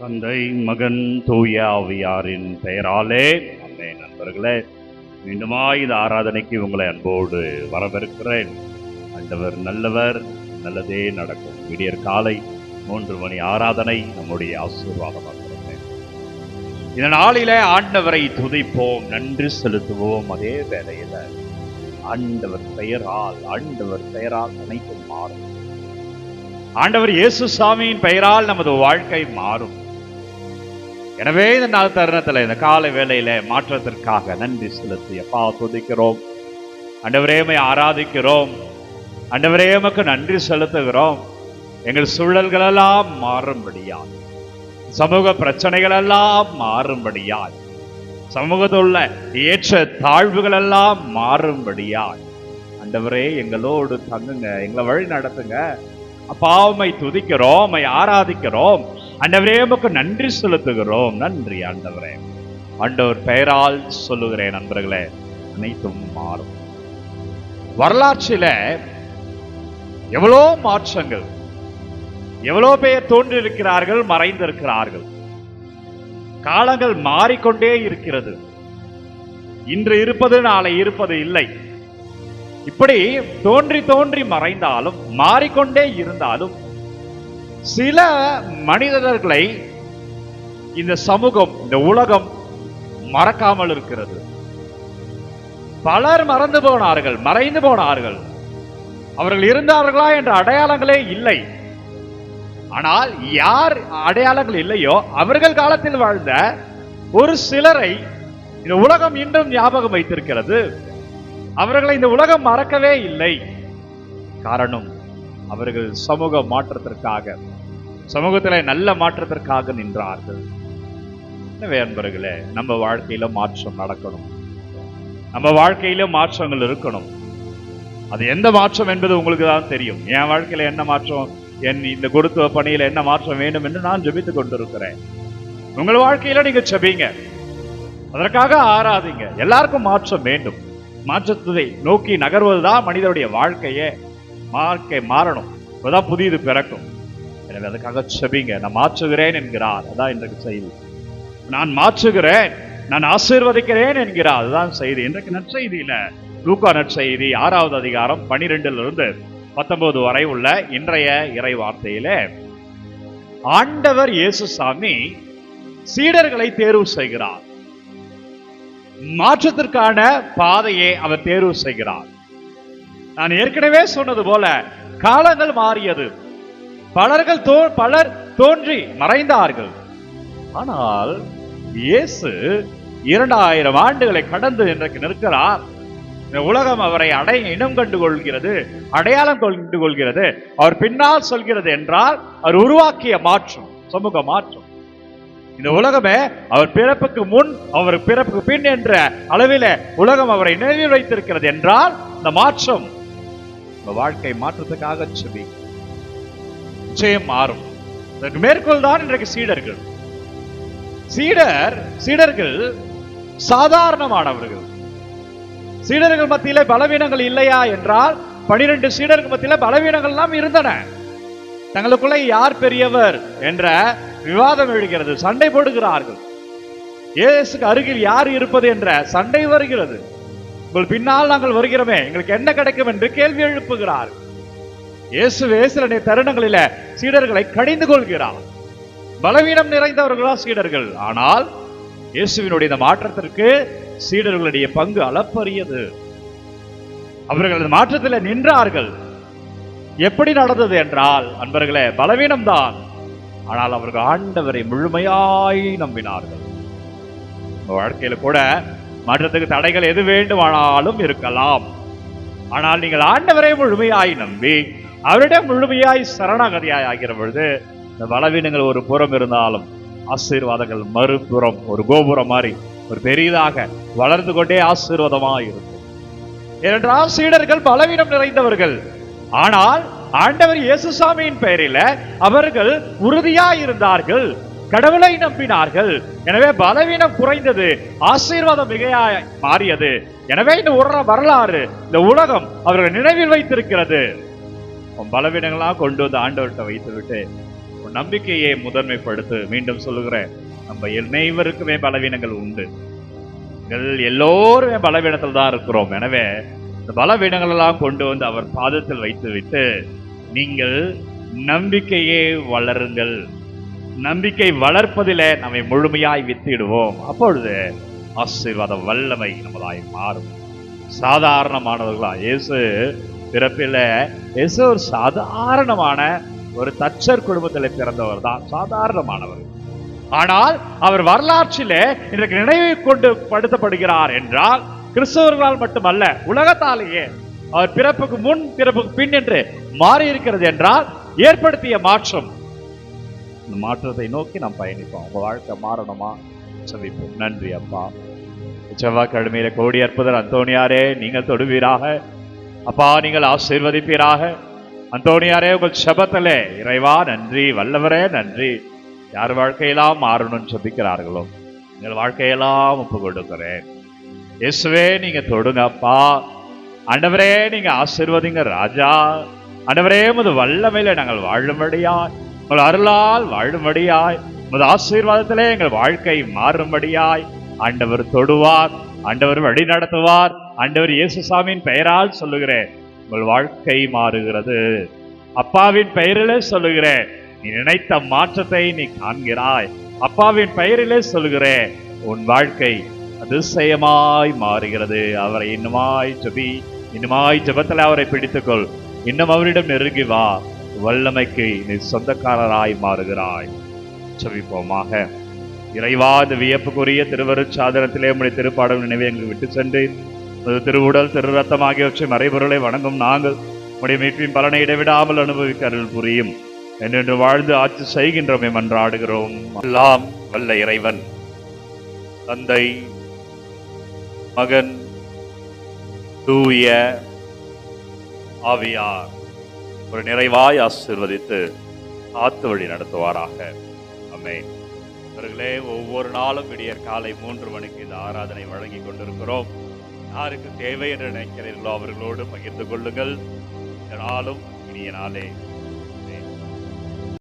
தந்தை மகன் தூய ஆவியாரின் பெயராலே. அன்னை நண்பர்களே மீண்டுமா இந்த ஆராதனைக்கு உங்களை அன்போடு வரவேற்கிறேன். ஆண்டவர் நல்லவர் நல்லதே நடக்கும். விடியற் காலை மூன்று மணி ஆராதனை நம்முடைய ஆசீர்வாதமாக இந்த நாளில ஆண்டவரை துதிப்போம் நன்றி செலுத்துவோம். அதே வேளையில ஆண்டவர் பெயரால் ஆண்டவர் பெயரால் அனைத்தும் மாறும். ஆண்டவர் இயேசு சாமியின் பெயரால் நமது வாழ்க்கை மாறும். எனவே இந்த நாள் தருணத்தில் இந்த காலை வேலையில மாற்றத்திற்காக நன்றி செலுத்தி அப்பா துதிக்கிறோம். அண்டவரேமை ஆராதிக்கிறோம். அண்டவரேமக்கு நன்றி செலுத்துகிறோம். எங்கள் சூழல்களெல்லாம் மாறும்படியாய். சமூக பிரச்சனைகள் எல்லாம் மாறும்படியாய். சமூகத்தில் உள்ள ஏற்ற தாழ்வுகள் எல்லாம் மாறும்படியாய். அண்டவரே எங்களோடு தங்குங்க எங்களை வழி நடத்துங்க. அப்பாவை துதிக்கிறோம் உம்மை ஆராதிக்கிறோம். ஆண்டவரே உமக்கு நன்றி செலுத்துகிறோம். நன்றி ஆண்டவரே. ஆண்டவர் பெயரால் சொல்லுகிறேன் நண்பர்களே. அனைத்தும் மாறும். வரலாற்றில எவ்வளோ மாற்றங்கள் எவ்வளோ பேர் தோன்றியிருக்கிறார்கள் மறைந்திருக்கிறார்கள். காலங்கள் மாறிக்கொண்டே இருக்கிறது. இன்று இருப்பது நாளை இருப்பது இல்லை. இப்படி தோன்றி தோன்றி மறைந்தாலும் மாறிக்கொண்டே இருந்தாலும் சில மனிதர்களை இந்த சமூகம் இந்த உலகம் மறக்காமல் இருக்கிறது. பலர் மறந்து போனார்கள் மறைந்து போனார்கள். அவர்கள் இருந்தார்களா என்ற அடையாளங்களே இல்லை. ஆனால் யார் அடையாளங்கள் இல்லையோ அவர்கள் காலத்தில் வாழ்ந்த ஒரு சிலரை இந்த உலகம் இன்றும் ஞாபகம் வைத்திருக்கிறது. அவர்களை இந்த உலகம் மறக்கவே இல்லை. காரணம் அவர்கள் சமூக மாற்றத்திற்காக சமூகத்தில் நல்ல மாற்றத்திற்காக நின்றார்கள். எனவே அன்பர்களே நம்ம வாழ்க்கையில மாற்றம் நடக்கணும். நம்ம வாழ்க்கையில மாற்றங்கள் இருக்கணும். அது எந்த மாற்றம் என்பது உங்களுக்கு தான் தெரியும். என் வாழ்க்கையில என்ன மாற்றம்? என் இந்த குருத்துவ பணியில என்ன மாற்றம் வேண்டும் என்று நான் ஜபித்துக் கொண்டிருக்கிறேன். உங்கள் வாழ்க்கையில நீங்க ஜெபிங்க. அதற்காக ஆராதிங்க. எல்லாருக்கும் மாற்றம் வேண்டும். மாற்றத்தை நோக்கி நகர்வதுதான் மனிதனுடைய வாழ்க்கையே. வாழ்க்கை மாறணும். இப்போதான் புதியது பிறக்கும். எனவே அதுக்காக செபிங்க. நான் மாற்றுகிறேன் என்கிறார். அதான் இன்றைக்கு செய்தி. நான் மாற்றுகிறேன். நான் ஆசீர்வதிக்கிறேன் என்கிறார். அதுதான் செய்தி. இன்றைக்கு நற்செய்தியில லூக்கா நற்செய்தி ஆறாவது அதிகாரம் பனிரெண்டுல இருந்து பத்தொன்பது வரை உள்ள இன்றைய இறை வார்த்தையிலே ஆண்டவர் இயேசுசாமி சீடர்களை தேர்வு செய்கிறார். மாற்றத்திற்கான பாதையை அவர் தேர்வு செய்கிறார். நான் ஏற்கனவே சொன்னது போல காலங்கள் மாறியது. பலர்கள் தோ பலர் தோன்றி மறைந்தார்கள். ஆனால் இயேசு இரண்டாயிரம் ஆண்டுகளை கடந்து இன்றைக்கு நிற்கிறார். இந்த உலகம் அவரை அடைய இனம் கண்டு கொள்கிறது அடையாளம் கொண்டு கொள்கிறது. அவர் பின்னால் சொல்கிறது என்றால் அவர் உருவாக்கிய மாற்றம் சமூக மாற்றம். இந்த உலகமே அவர் பிறப்புக்கு முன் அவர் பிறப்புக்கு பின் என்ற அளவில் உலகம் அவரை நினைவில் வைத்திருக்கிறது என்றால் இந்த மாற்றம் வாழ்க்கை மாற்றத்துக்காக செபி நிச்சயம் மாறும். இதற்கு மேற்கோள் தான் இன்றைக்கு சீடர்கள். சீடர் சீடர்கள் சாதாரணமானவர்கள். சீடர்கள் மத்தியில பலவீனங்கள் இல்லையா என்றால் பனிரெண்டு சீடர்கள் மத்தியில பலவீனங்கள் எல்லாம் இருந்தன. தங்களுக்குள்ள யார் பெரியவர் என்ற விவாதம் எழுகிறது. சண்டை போடுகிறார்கள். இயேசுக்கு அருகில் யார் இருப்பது என்ற சண்டை வருகிறது. உங்கள் பின்னால் நாங்கள் வருகிறோமே. எங்களுக்கு என்ன கிடைக்கும் என்று கேள்வி எழுப்புகிறார். இயேசுவே சில தருணங்களில சீடர்களை கடிந்து கொள்கிறார். பலவீனம் நிறைந்தவர்களா சீடர்கள்? ஆனால் இயேசுவினுடைய இந்த மாற்றத்திற்கு சீடர்களுடைய பங்கு அளப்பரியது. அவர்கள் அந்த மாற்றத்தில் நின்றார்கள். எப்படி நடந்தது என்றால் அன்பர்களே பலவீனம்தான். ஆனால் அவர்கள் ஆண்டவரை முழுமையாய் நம்பினார்கள். வாழ்க்கையில கூட மாற்றத்துக்கு தடைகள் எது வேண்டுமானாலும் இருக்கலாம். ஆனால் நீங்கள் ஆண்டவரை முழுமையாய் நம்பி அவரிடம் முழுமையாய் சரணாகதியாய் ஆகிற பொழுது இந்த பலவீனங்கள் ஒரு புறம் இருந்தாலும் ஆசீர்வாதங்கள் மறுபுறம் ஒரு கோபுரம் மாதிரி ஒரு பெரிதாக வளர்ந்து கொண்டே ஆசீர்வாதமாக இருக்கும். ஏனென்றால் சீடர்கள் பலவீனம் நிறைந்தவர்கள். ஆனால் ஆண்டவர் இயேசுசாமியின் பெயரில அவர்கள் உறுதியாய் இருந்தார்கள். கடவுளை நம்பினார்கள். எனவே பலவீனம் குறைந்தது. ஆசீர்வாதம் மிகையாய் மாறியது. எனவே இந்த உர வரலாறு இந்த உலகம் அவர்கள் நினைவில் வைத்திருக்கிறது. உன் பலவீனங்களா கொண்டு வந்து ஆண்டவர்கிட்ட வைத்து விட்டு உன் நம்பிக்கையை முதன்மைப்படுத்து. மீண்டும் சொல்லுகிறேன் நம்ம அனைவருக்குமே பலவீனங்கள் உண்டு. எல்லோருமே பலவீனத்தில் தான் இருக்கிறோம். எனவே இந்த பலவீனங்களெல்லாம் கொண்டு வந்து அவர் பாதத்தில் வைத்து விட்டு நீங்கள் நம்பிக்கையே வளருங்கள். நம்பிக்கை வளர்ப்பதிலே நம்மை முழுமையாய் வித்திடுவோம். அப்பொழுது ஆசீர்வாத வல்லமை நம்மளாய் மாறும். சாதாரணமானவர்களா இயேசு பிறப்பில் இயேசு ஒரு சாதாரணமான ஒரு தச்சர் குடும்பத்தில் பிறந்தவர் தான் சாதாரணமானவர். ஆனால் அவர் வரலாற்றிலே இன்றைக்கு நினைவை கொண்டு படுத்தப்படுகிறார் என்றால் கிறிஸ்தவர்களால் மட்டுமல்ல உலகத்தாலேயே அவர் பிறப்புக்கு முன் பிறப்புக்கு பின் என்று மாறி இருக்கிறது என்றால் ஏற்படுத்திய மாற்றம் இந்த மாற்றத்தை நோக்கி நாம் பயணிப்போம். உங்க வாழ்க்கை மாறணுமா? சந்திப்போம் நன்றி அப்பா. செவ்வாய்க்கிழமையில கோடி அற்புதர் அந்தோணியாரே நீங்கள் தொடுவீராக. அப்பா நீங்கள் ஆசீர்வதிப்பீராக. அந்தோணியாரே உங்கள் செபத்திலே. இறைவா நன்றி. வல்லவரே நன்றி. யார் வாழ்க்கையெல்லாம் மாறணும்னு சபிக்கிறார்களோ எங்கள் வாழ்க்கையெல்லாம் ஒப்பு கொடுக்கிறேன். இயேசுவே நீங்க தொடுங்க அப்பா. ஆண்டவரே நீங்க ஆசீர்வதிங்க ராஜா. ஆண்டவரே முது வல்லமையில நாங்கள் வாழும்படியா உங்கள் அருளால் வாழும்படியாய் உமது ஆசீர்வாதத்திலே எங்கள் வாழ்க்கை மாறும்படியாய். ஆண்டவர் தொடுவார் ஆண்டவர் வழி நடத்துவார் ஆண்டவர் இயேசுசாமியின் பெயரால் சொல்லுகிறேன். உங்கள் வாழ்க்கை மாறுகிறது. அப்பாவின் பெயரிலே சொல்லுகிறேன். நீ நினைத்த மாற்றத்தை நீ காண்கிறாய். அப்பாவின் பெயரிலே சொல்லுகிறேன். உன் வாழ்க்கை அதிசயமாய் மாறுகிறது. அவரை இன்னுமாய் ஜபி இன்னுமாய் ஜெபத்தில் அவரை பிடித்துக்கொள். இன்னும் அவரிடம் நெருங்கி வா. வல்லமைக்கு நீ சொந்தக்காரராய் மாறுகிறாய். ஜெபிப்போமாக. இறைவா இந்த வியப்புக்குரிய திருவருச்சாதனத்திலே உடைய திருப்பாடல் நினைவை எங்களுக்கு விட்டு சென்று திருவுடல் திரு ரத்தம் ஆகியவற்றை மறைபொருளை வணங்கும் நாங்கள் உடைய மீட்பின் பலனை இடைவிடாமல் அனுபவிக்க அருள் புரியும். என்று வாழ்ந்து ஆட்சி செய்கின்றோமே மன்றாடுகிறோம் எல்லாம் வல்ல இறைவன். தந்தை மகன் தூய ஆவியார். ஒரு நிறைவாய் ஆசீர்வதித்து காத்து வழி நடத்துவாராக. அமேன் அவர்களே ஒவ்வொரு நாளும் விடியற் காலை மூன்று மணிக்கு இந்த ஆராதனை வழங்கி கொண்டிருக்கிறோம். யாருக்கு தேவை என்று நினைக்கிறீர்களோ அவர்களோடு பகிர்ந்து கொள்ளுங்கள். இந்த நாளும் இனிய நாளே.